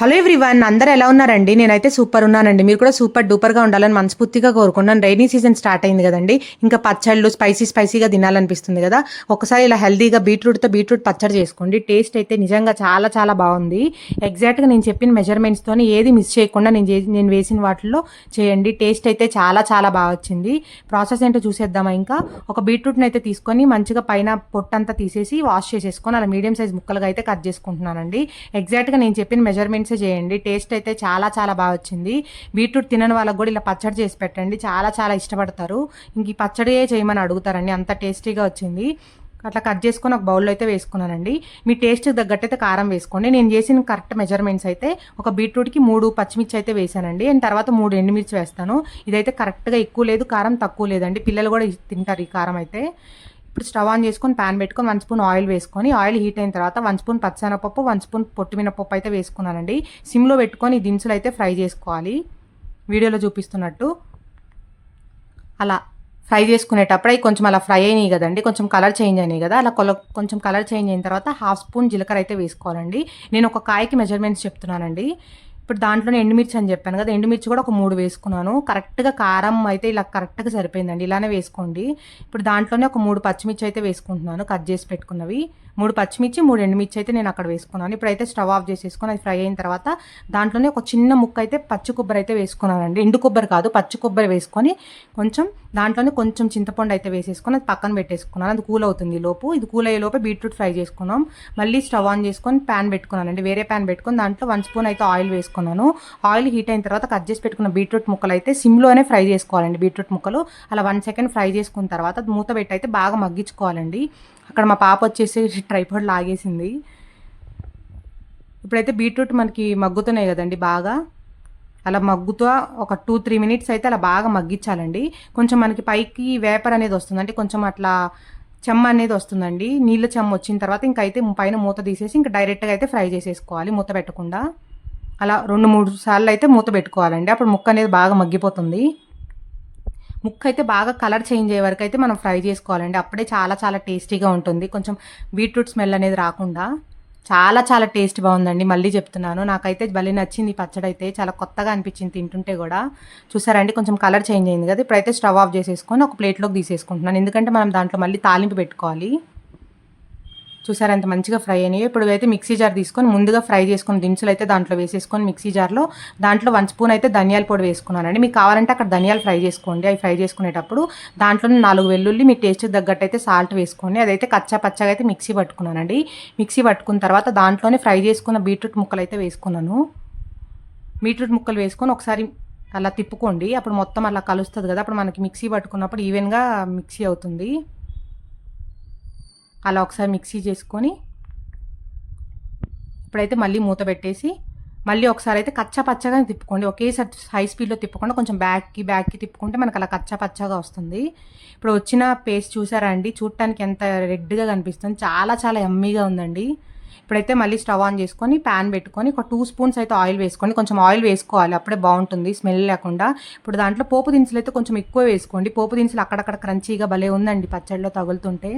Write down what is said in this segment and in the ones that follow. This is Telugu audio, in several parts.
హలో ఎవ్రీవన్ అందరూ ఎలా ఉన్నారండి? నేనైతే సూపర్ ఉన్నానండి. మీరు కూడా సూపర్ డూపర్గా ఉండాలని మనస్ఫూర్తిగా కోరుకున్నాను రైనీ సీజన్ స్టార్ట్ అయింది కదండి. ఇంకా పచ్చళ్ళు స్పైసీ స్పైసీగా తినాలనిపిస్తుంది కదా. ఒకసారి ఇలా హెల్తీగా బీట్రూట్తో బీట్రూట్ పచ్చడి చేసుకోండి. టేస్ట్ అయితే నిజంగా చాలా చాలా బాగుంది. ఎగ్జాక్ట్గా నేను చెప్పిన మెజర్మెంట్స్తోని ఏది మిస్ చేయకుండా నేను నేను వేసిన వాటిల్లో చేయండి. టేస్ట్ అయితే చాలా చాలా బాగా వచ్చింది. ప్రాసెస్ ఏంటో చూసేద్దామా ఇంకా? ఒక బీట్రూట్ని అయితే తీసుకొని మంచిగా పైన పొట్టంతా తీసేసి వాష్ చేసేసుకొని అలా మీడియం సైజ్ ముక్కలుగా అయితే కట్ చేసుకుంటున్నానండి. ఎగ్జాక్ట్గా నేను చెప్పిన మెజర్మెంట్స్ చేయండి. టేస్ట్ అయితే చాలా చాలా బాగా వచ్చింది. బీట్రూట్ తినని వాళ్ళకి కూడా ఇలా పచ్చడి చేసి పెట్టండి. చాలా చాలా ఇష్టపడతారు. ఇంక ఈ పచ్చడియే చేయమని అడుగుతారండి. అంత టేస్టీగా వచ్చింది. అట్లా కట్ చేసుకొని ఒక బౌల్లో అయితే వేసుకున్నానండి. మీ టేస్ట్కి తగ్గట్టు అయితే కారం వేసుకోండి. నేను చేసిన కరెక్ట్ మెజర్మెంట్స్ అయితే ఒక బీట్రూట్కి మూడు పచ్చిమిర్చి అయితే వేసానండి. అండ్ తర్వాత మూడు ఎండుమిర్చి వేస్తాను. ఇదైతే కరెక్ట్గా ఎక్కువ లేదు కారం తక్కువ లేదండి. పిల్లలు కూడా తింటారు ఈ కారం అయితే. ఇప్పుడు స్టవ్ ఆన్ చేసుకొని ప్యాన్ పెట్టుకొని వన్ స్పూన్ ఆయిల్ వేసుకొని ఆయిల్ హీట్ అయిన తర్వాత వన్ స్పూన్ పచ్చనపప్పు వన్ స్పూన్ పొట్టి మినపప్పు అయితే వేసుకున్నానండి. సిమ్లో పెట్టుకొని దినుసులు అయితే ఫ్రై చేసుకోవాలి. వీడియోలో చూపిస్తున్నట్టు అలా ఫ్రై చేసుకునేటప్పుడు అవి కొంచెం అలా ఫ్రై అయినాయి కదండి కొంచెం కలర్ చేంజ్ అయినాయి కదా అలా కొల కొంచెం కలర్ చేంజ్ అయిన తర్వాత హాఫ్ స్పూన్ జీలకర్ర అయితే వేసుకోవాలండి. నేను ఒక కాయకి మెజర్మెంట్స్ చెప్తున్నానండి. ఇప్పుడు దాంట్లోనే ఎండుమిర్చి అని చెప్పాను కదా ఎండుమిర్చి కూడా ఒక మూడు వేసుకున్నాను. కరెక్ట్గా కారం అయితే ఇలా కరెక్ట్గా సరిపోయిందండి. ఇలానే వేసుకోండి. ఇప్పుడు దాంట్లోనే ఒక మూడు పచ్చిమిర్చి అయితే వేసుకుంటున్నాను కట్ చేసి పెట్టుకున్నవి. మూడు పచ్చిమిర్చి మూడు ఎండుమిర్చి అయితే నేను అక్కడ వేసుకున్నాను. ఇప్పుడైతే స్టవ్ ఆఫ్ చేసేసుకొని అది ఫ్రై అయిన తర్వాత దాంట్లోనే ఒక చిన్న ముక్క అయితే పచ్చి కొబ్బరి అయితే వేసుకున్నానండి. ఎండు కొబ్బరి కాదు పచ్చి కొబ్బరి వేసుకొని కొంచెం దాంట్లోనే కొంచెం చింతపండు అయితే వేసేసుకొని అది పక్కన పెట్టేసుకున్నాను. అది కూల్ అవుతుంది లోపు. ఇది కూల్ అయ్యే లోపే బీట్రూట్ ఫ్రై చేసుకున్నాం. మళ్ళీ స్టవ్ ఆన్ చేసుకొని ప్యాన్ పెట్టుకున్నానండి. వేరే ప్యాన్ పెట్టుకొని దాంట్లో వన్ స్పూన్ అయితే ఆయిల్ వేసుకున్నాను ఆయిల్ హీట్ అయిన తర్వాత కట్ చేసి పెట్టుకున్న బీట్రూట్ ముక్కలు అయితే సిమ్లోనే ఫ్రై చేసుకోవాలండి బీట్రూట్ ముక్కలు. అలా వన్ సెకండ్ ఫ్రై చేసుకున్న తర్వాత అది మూత పెట్టి అయితే బాగా మగ్గించుకోవాలండి. అక్కడ మా పాప వచ్చేసి ట్రైపాడ్ లాగేసింది. ఇప్పుడైతే బీట్రూట్ మనకి మగ్గుతున్నాయి కదండి బాగా. అలా మగ్గుతూ ఒక టూ త్రీ మినిట్స్ అయితే అలా బాగా మగ్గించాలండి. కొంచెం మనకి పైకి వేపర్ అనేది వస్తుంది అంటే కొంచెం అట్లా చెమ్మ అనేది వస్తుందండి. నీళ్ళ చెమ్మ వచ్చిన తర్వాత ఇంకైతే అయితే పైన మూత తీసేసి ఇంకా డైరెక్ట్గా అయితే ఫ్రై చేసేసుకోవాలి మూత పెట్టకుండా. అలా రెండు మూడు సార్లు అయితే మూత పెట్టుకోవాలండి. అప్పుడు ముక్క అనేది బాగా మగ్గిపోతుంది. ముక్క అయితే బాగా కలర్ చేంజ్ అయ్యే వరకు అయితే మనం ఫ్రై చేసుకోవాలండి. అప్పుడే చాలా చాలా టేస్టీగా ఉంటుంది. కొంచెం బీట్రూట్ స్మెల్ అనేది రాకుండా చాలా చాలా టేస్ట్ బాగుందండి. మళ్ళీ చెప్తున్నాను. నాకైతే భలే నచ్చింది పచ్చడి అయితే. చాలా కొత్తగా అనిపించింది తింటుంటే కూడా. చూసారండి కొంచెం కలర్ చేంజ్ అయింది కదా. ఇప్పుడైతే స్టవ్ ఆఫ్ చేసేసుకొని ఒక ప్లేట్లోకి తీసేసుకుంటున్నాను. ఎందుకంటే మనం దాంట్లో మళ్ళీ తాలింపు పెట్టుకోవాలి. చూసారు ఎంత మంచిగా ఫ్రై అయినాయి? ఇప్పుడు అయితే మిక్సీ జార్ తీసుకొని ముందుగా ఫ్రై చేసుకుని దినుసులు అయితే దాంట్లో వేసేసుకొని మిక్సీ జార్లో దాంట్లో వన్ స్పూన్ అయితే ధనియాల పొడి వేసుకున్నానండి. మీకు కావాలంటే అక్కడ ధనియాలు ఫ్రై చేసుకోండి. అవి ఫ్రై చేసుకునేటప్పుడు దాంట్లో నాలుగు వెల్లుల్లి మీ టేస్ట్ తగ్గట్టు అయితే సాల్ట్ వేసుకోండి. అదైతే కచ్చా పచ్చగా అయితే మిక్సీ పట్టుకున్నానండి. మిక్సీ పట్టుకున్న తర్వాత దాంట్లోనే ఫ్రై చేసుకున్న బీట్రూట్ ముక్కలు అయితే వేసుకున్నాను. బీట్రూట్ ముక్కలు వేసుకొని ఒకసారి అలా తిప్పుకోండి. అప్పుడు మొత్తం అలా కలుస్తుంది కదా అప్పుడు మనకి మిక్సీ పట్టుకున్నప్పుడు ఈవెన్గా మిక్సీ అవుతుంది. అలా ఒకసారి మిక్సీ చేసుకొని ఇప్పుడైతే మళ్ళీ మూత పెట్టేసి మళ్ళీ ఒకసారి అయితే కచ్చా పచ్చగా తిప్పుకోండి. ఒకేసారి హై స్పీడ్లో తిప్పకుండా కొంచెం బ్యాక్కి బ్యాక్కి తిప్పుకుంటే మనకు అలా కచ్చా పచ్చగా వస్తుంది. ఇప్పుడు వచ్చిన పేస్ట్ చూసారా అండి? చూడటానికి ఎంత రెడ్గా కనిపిస్తుంది. చాలా చాలా ఎమ్మీగా ఉందండి. ఇప్పుడైతే మళ్ళీ స్టవ్ ఆన్ చేసుకొని ప్యాన్ పెట్టుకొని ఒక టూ స్పూన్స్ అయితే ఆయిల్ వేసుకొని కొంచెం ఆయిల్ వేసుకోవాలి. అప్పుడే బాగుంటుంది. స్మెల్ లేకుండా. ఇప్పుడు దాంట్లో పోపు దినుసులు అయితే కొంచెం ఎక్కువ వేసుకోండి. పోపు దినుసులు అక్కడక్కడ క్రంచీగా భలే ఉందండి పచ్చడిలో తగులుతుంటే.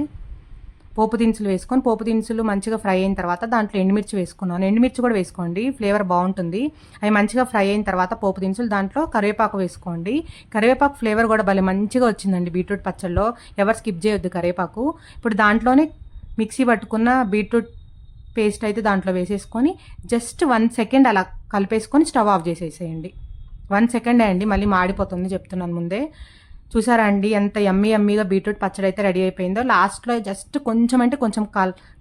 పోపు దినుసులు వేసుకొని పోపు దినుసులు మంచిగా ఫ్రై అయిన తర్వాత దాంట్లో ఎండుమిర్చి వేసుకున్నాను. ఎండుమిర్చి కూడా వేసుకోండి ఫ్లేవర్ బాగుంటుంది. అవి మంచిగా ఫ్రై అయిన తర్వాత పోపు దినుసులు దాంట్లో కరివేపాకు వేసుకోండి. కరివేపాకు ఫ్లేవర్ కూడా భలే మంచిగా వచ్చిందండి బీట్రూట్ పచ్చళ్ళలో ఎవరు స్కిప్ చేయొద్దు కరివేపాకు. ఇప్పుడు దాంట్లోనే మిక్సీ పట్టుకున్న బీట్రూట్ పేస్ట్ అయితే దాంట్లో వేసేసుకొని జస్ట్ వన్ సెకండ్ అలా కలిపేసుకొని స్టవ్ ఆఫ్ చేసేసేయండి. వన్ సెకండ్ అండి మళ్ళీ మాడిపోతుంది చెప్తున్నాను ముందే. చూసారా అండి? ఎంత ఎమ్మి ఎమ్మిగా బీట్రూట్ పచ్చడి అయితే రెడీ అయిపోయిందో. లాస్ట్లో జస్ట్ కొంచెం అంటే కొంచెం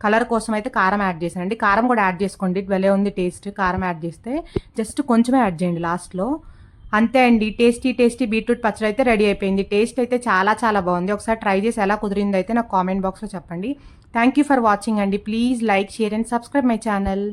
కలర్ కోసం అయితే కారం యాడ్ చేశానండి. కారం కూడా యాడ్ చేసుకోండి. భలే ఉంది టేస్ట్. కారం యాడ్ చేస్తే జస్ట్ కొంచెమే యాడ్ చేయండి లాస్ట్లో అంతే అండి. టేస్టీ టేస్టీ బీట్రూట్ పచ్చడి అయితే రెడీ అయిపోయింది. టేస్ట్ అయితే చాలా చాలా బాగుంది. ఒకసారి ట్రై చేసి ఎలా కుదిరిందో అయితే నాకు కామెంట్ బాక్స్లో చెప్పండి. థ్యాంక్ యూ ఫర్ వాచింగ్ అండి. Please like share and subscribe my channel